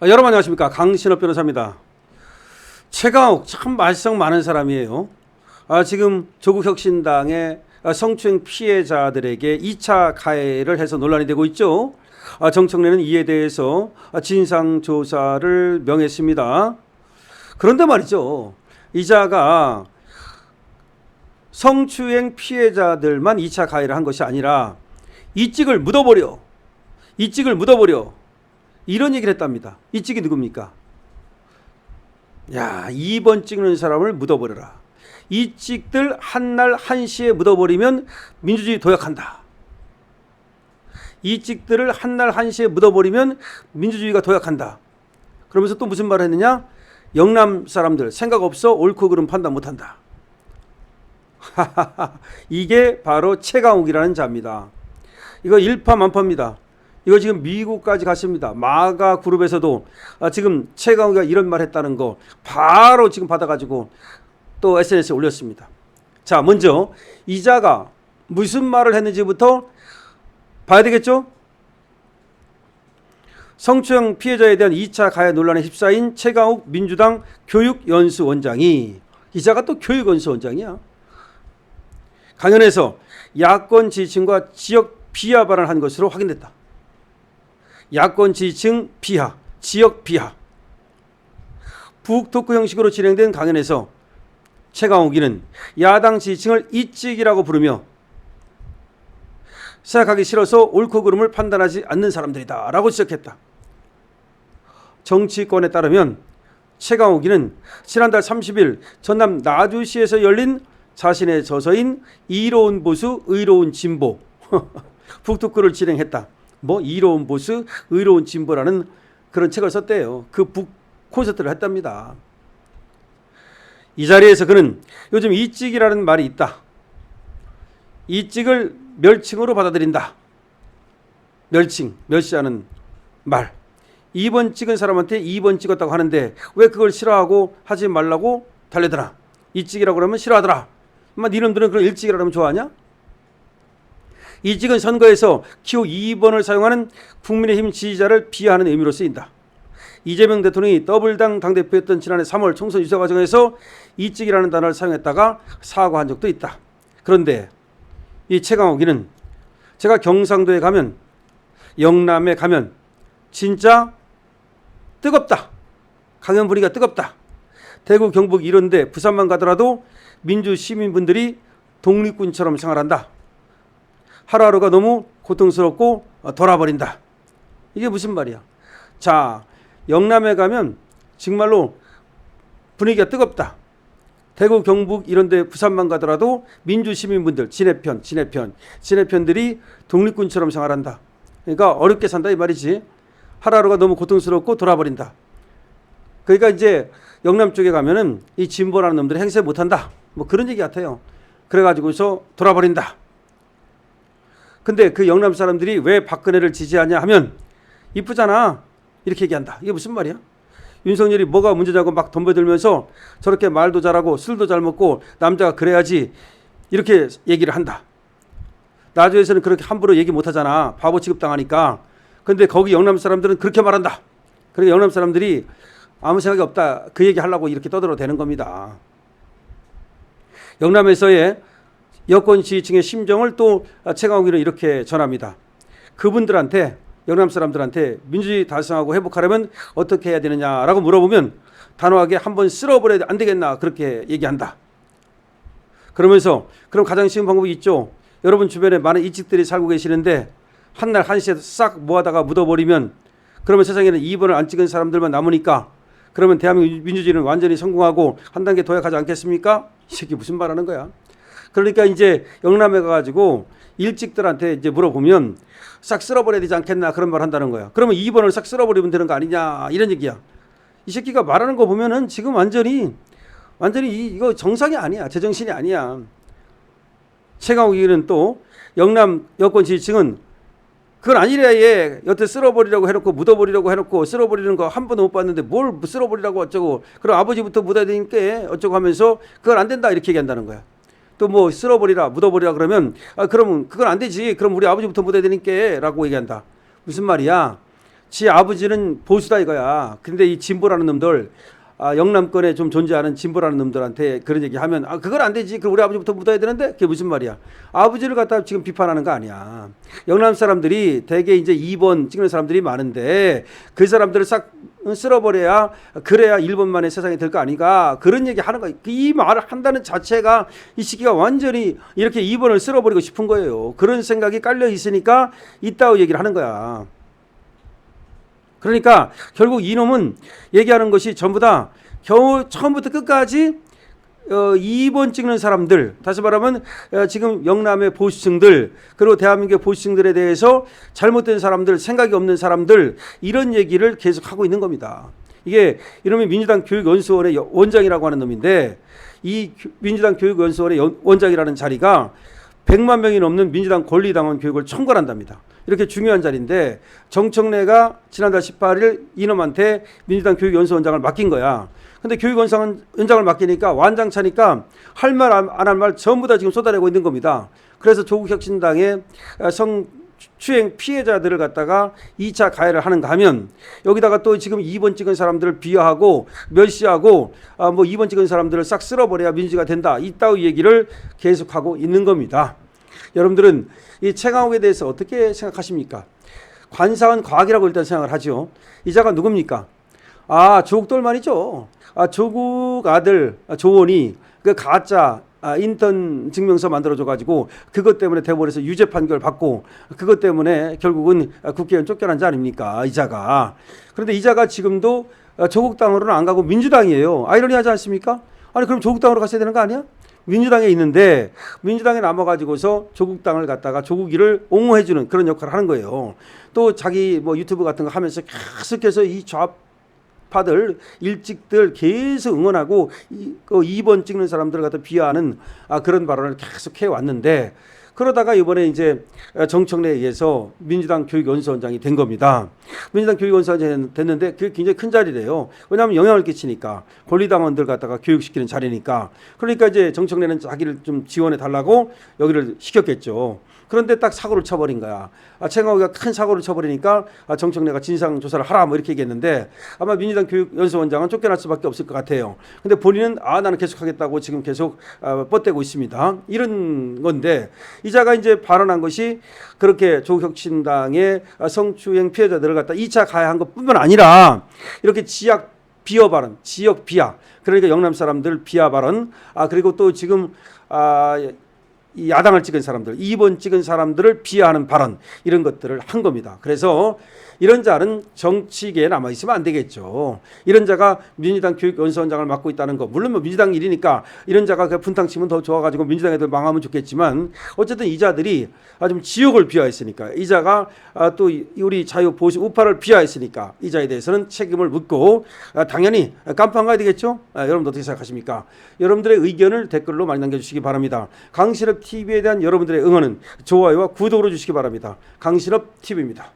아, 여러분 안녕하십니까 강신업 변호사입니다. 최강욱 참 말썽 많은 사람이에요. 아, 지금 조국혁신당의 아, 성추행 피해자들에게 2차 가해를 해서 논란이 되고 있죠. 아, 정청래는 이에 대해서 아, 진상 조사를 명했습니다. 그런데 말이죠. 이자가 성추행 피해자들만 2차 가해를 한 것이 아니라 이 찍을 묻어버려. 이 찍을 묻어버려. 이런 얘기를 했답니다. 이 찍이 누굽니까? 야, 2번 찍는 사람을 묻어버려라. 이 찍들 한날 한시에 묻어버리면 민주주의 도약한다. 이 찍들을 한날 한시에 묻어버리면 민주주의가 도약한다. 그러면서 또 무슨 말을 했느냐? 영남 사람들 생각 없어 옳고 그름 판단 못한다. 이게 바로 최강욱이라는 자입니다. 이거 일파만파입니다. 이거 지금 미국까지 갔습니다. 마가 그룹에서도 아, 지금 최강욱이가 이런 말 했다는 거 바로 지금 받아가지고 또 SNS에 올렸습니다. 자, 먼저 이자가 무슨 말을 했는지부터 봐야 되겠죠? 성추행 피해자에 대한 2차 가해 논란에 휩싸인 최강욱 민주당 교육연수원장이 이자가 또 교육연수원장이야. 강연에서 야권 지지층과 지역 비하 발언한 것으로 확인됐다. 야권 지지층 비하, 지역 비하. 북 토크 형식으로 진행된 강연에서 최강욱이는 야당 지지층을 이찍이라고 부르며 생각하기 싫어서 옳고 그름을 판단하지 않는 사람들이다 라고 지적했다. 정치권에 따르면 최강욱이는 지난달 30일 전남 나주시에서 열린 자신의 저서인 이로운 보수 의로운 진보 북토크를 진행했다. 뭐 이로운 보수 의로운 진보라는 그런 책을 썼대요. 그 북 콘서트를 했답니다. 이 자리에서 그는 요즘 이찍이라는 말이 있다. 이찍을 멸칭으로 받아들인다. 멸칭, 멸시하는 말. 2번 찍은 사람한테 2번 찍었다고 하는데 왜 그걸 싫어하고 하지 말라고 달래더라. 이찍이라고 그러면 싫어하더라. 엄마 니놈들은 그런 일찍이라고 하면 좋아하냐? 이직은 선거에서 기호 2번을 사용하는 국민의힘 지지자를 비하하는 의미로 쓰인다. 이재명 대통령이 더블당 당대표였던 지난해 3월 총선 유세 과정에서 이직이라는 단어를 사용했다가 사과한 적도 있다. 그런데 이 최강욱이는 제가 경상도에 가면 영남에 가면 진짜 뜨겁다. 강연 분위기가 뜨겁다. 대구, 경북 이런데 부산만 가더라도 민주 시민분들이 독립군처럼 생활한다. 하루하루가 너무 고통스럽고 어, 돌아버린다. 이게 무슨 말이야? 자, 영남에 가면 정말로 분위기가 뜨겁다. 대구, 경북 이런 데 부산만 가더라도 민주 시민분들 진해편, 진해편, 진해편들이 독립군처럼 생활한다. 그러니까 어렵게 산다 이 말이지. 하루하루가 너무 고통스럽고 돌아버린다. 그러니까 이제 영남 쪽에 가면은 이 진보라는 놈들이 행세 못 한다. 뭐 그런 얘기 같아요. 그래 가지고서 돌아버린다. 근데 그 영남 사람들이 왜 박근혜를 지지하냐 하면 이쁘잖아. 이렇게 얘기한다. 이게 무슨 말이야? 윤석열이 뭐가 문제냐고 막 덤벼들면서 저렇게 말도 잘하고 술도 잘 먹고 남자가 그래야지 이렇게 얘기를 한다. 나주에서는 그렇게 함부로 얘기 못 하잖아. 바보 취급당하니까. 근데 거기 영남 사람들은 그렇게 말한다. 그리고 영남 사람들이 아무 생각이 없다. 그 얘기 하려고 이렇게 떠들어 대는 겁니다. 영남에서의 여권 지지층의 심정을 또 최강욱이는 이렇게 전합니다. 그분들한테 영남 사람들한테 민주주의 달성하고 회복하려면 어떻게 해야 되느냐라고 물어보면 단호하게 한번 쓸어버려야 안 되겠나 그렇게 얘기한다. 그러면서 그럼 가장 쉬운 방법이 있죠. 여러분 주변에 많은 이직들이 살고 계시는데 한 날 한시에 싹 모아다가 묻어버리면 그러면 세상에는 2번을 안 찍은 사람들만 남으니까 그러면 대한민국 민주주의는 완전히 성공하고 한 단계 도약하지 않겠습니까? 이 새끼 무슨 말하는 거야? 그러니까 이제 영남에 가가지고 일찍들한테 이제 물어보면 싹 쓸어버려야 되지 않겠나 그런 말 한다는 거야. 그러면 2번을 싹 쓸어버리면 되는 거 아니냐 이런 얘기야. 이 새끼가 말하는 거 보면은 지금 완전히 완전히 이- 이거 정상이 아니야. 제정신이 아니야. 최강욱 의원은 또 영남 여권 지지층은 그건 아니래 얘 여태 쓸어버리라고 해놓고 묻어버리라고 해놓고 쓸어버리는 거 한 번도 못 봤는데 뭘 쓸어버리라고 어쩌고 그럼 아버지부터 묻어야 되니까 어쩌고 하면서 그건 안 된다 이렇게 얘기한다는 거야. 또 뭐 쓸어버리라 묻어버리라 그러면 아 그러면 그건 안 되지 그럼 우리 아버지부터 묻어야 되니까라고 얘기한다 무슨 말이야 지 아버지는 보수다 이거야. 근데 이 진보라는 놈들 아, 영남권에 좀 존재하는 진보라는 놈들한테 그런 얘기 하면 아 그건 안 되지. 그럼 우리 아버지부터 묻어야 되는데 그게 무슨 말이야? 아버지를 갖다 지금 비판하는 거 아니야. 영남 사람들이 대개 이제 2번 찍는 사람들이 많은데 그 사람들을 싹 쓸어버려야 그래야 1번만의 세상이 될 거 아닌가 그런 얘기 하는 거야. 이 말을 한다는 자체가 이 시기가 완전히 이렇게 2번을 쓸어버리고 싶은 거예요. 그런 생각이 깔려 있으니까 이따위 얘기를 하는 거야. 그러니까 결국 이놈은 얘기하는 것이 전부 다 겨우 처음부터 끝까지 어, 2번 찍는 사람들, 다시 말하면 어, 지금 영남의 보수층들, 그리고 대한민국의 보수층들에 대해서 잘못된 사람들, 생각이 없는 사람들, 이런 얘기를 계속 하고 있는 겁니다. 이게 이놈이 민주당 교육연수원의 여- 원장이라고 하는 놈인데, 이 교- 민주당 교육연수원의 연- 원장이라는 자리가 100만 명이 넘는 민주당 권리당원 교육을 총괄한답니다. 이렇게 중요한 자리인데 정청래가 지난달 18일 이놈한테 민주당 교육연수원장을 맡긴 거야. 근데 교육원장을 맡기니까 완장차니까 할 말 안 할 말 전부 다 지금 쏟아내고 있는 겁니다. 그래서 조국혁신당의 어, 성추행 피해자들을 갖다가 2차 가해를 하는가 하면 여기다가 또 지금 2번 찍은 사람들을 비하하고 멸시하고 아, 뭐 2번 찍은 사람들을 싹 쓸어버려야 민주가 된다. 이따위 얘기를 계속하고 있는 겁니다. 여러분들은 이 최강욱에 대해서 어떻게 생각하십니까? 관상은 과학이라고 일단 생각을 하죠. 이자가 누굽니까? 아 조국돌 말이죠. 아 조국 아들 아, 조원이 그 가짜 아, 인턴 증명서 만들어줘 가지고 그것 때문에 대법원에서 유죄 판결 받고 그것 때문에 결국은 아, 국회의원 쫓겨난 자 아닙니까 이자가 그런데 이자가 지금도 아, 조국 당으로는 안 가고 민주당이에요 아이러니하지 않습니까? 아니 그럼 조국 당으로 갔어야 되는 거 아니야? 민주당에 있는데 민주당에 남아가지고서 조국 당을 갖다가 조국이를 옹호해주는 그런 역할을 하는 거예요. 또 자기 뭐 유튜브 같은 거 하면서 계속해서 이 좌파들 일찍들 계속 응원하고 이, 그 2번 찍는 사람들을 갖다 비하하는 아, 그런 발언을 계속 해 왔는데 그러다가 이번에 이제 정청래에 의해서 민주당 교육연수원장이 된 겁니다. 민주당 교육연수원장이 됐는데 그게 굉장히 큰 자리래요. 왜냐하면 영향을 끼치니까 권리당원들 갖다가 교육시키는 자리니까. 그러니까 이제 정청래는 자기를 좀 지원해 달라고 여기를 시켰겠죠. 그런데 딱 사고를 쳐버린 거야. 아, 최강욱이가 큰 사고를 쳐버리니까 아, 정청래가 진상 조사를 하라 뭐 이렇게 얘기했는데 아마 민주당 교육연수원장은 쫓겨날 수밖에 없을 것 같아요. 근데 본인은 아 나는 계속하겠다고 지금 계속 아, 뻗대고 있습니다. 이런 건데 이자가 이제 발언한 것이 그렇게 조국혁신당의 아, 성추행 피해자들을 갖다 2차 가해한 것뿐만 아니라 이렇게 지역 비하 발언, 지역 비하, 그러니까 영남 사람들 비하 발언, 아 그리고 또 지금 아, 이 야당을 찍은 사람들, 2번 찍은 사람들을 비하하는 발언 이런 것들을 한 겁니다. 그래서 이런 자는 정치계에 남아 있으면 안 되겠죠. 이런 자가 민주당 교육연수원장을 맡고 있다는 거, 물론 뭐 민주당 일이니까 이런 자가 그 분탕 치면 더 좋아가지고 민주당 애들 망하면 좋겠지만 어쨌든 이 자들이 아, 좀 지역을 비하했으니까 이 자가 아, 또 이- 우리 자유 보수 우파를 비하했으니까 이 자에 대해서는 책임을 묻고 아, 당연히 깜빵 가야 되겠죠. 아, 여러분 어떻게 생각하십니까? 여러분들의 의견을 댓글로 많이 남겨주시기 바랍니다. 강신업 TV에 대한 여러분들의 응원은 좋아요와 구독으로 주시기 바랍니다. 강신업 TV입니다.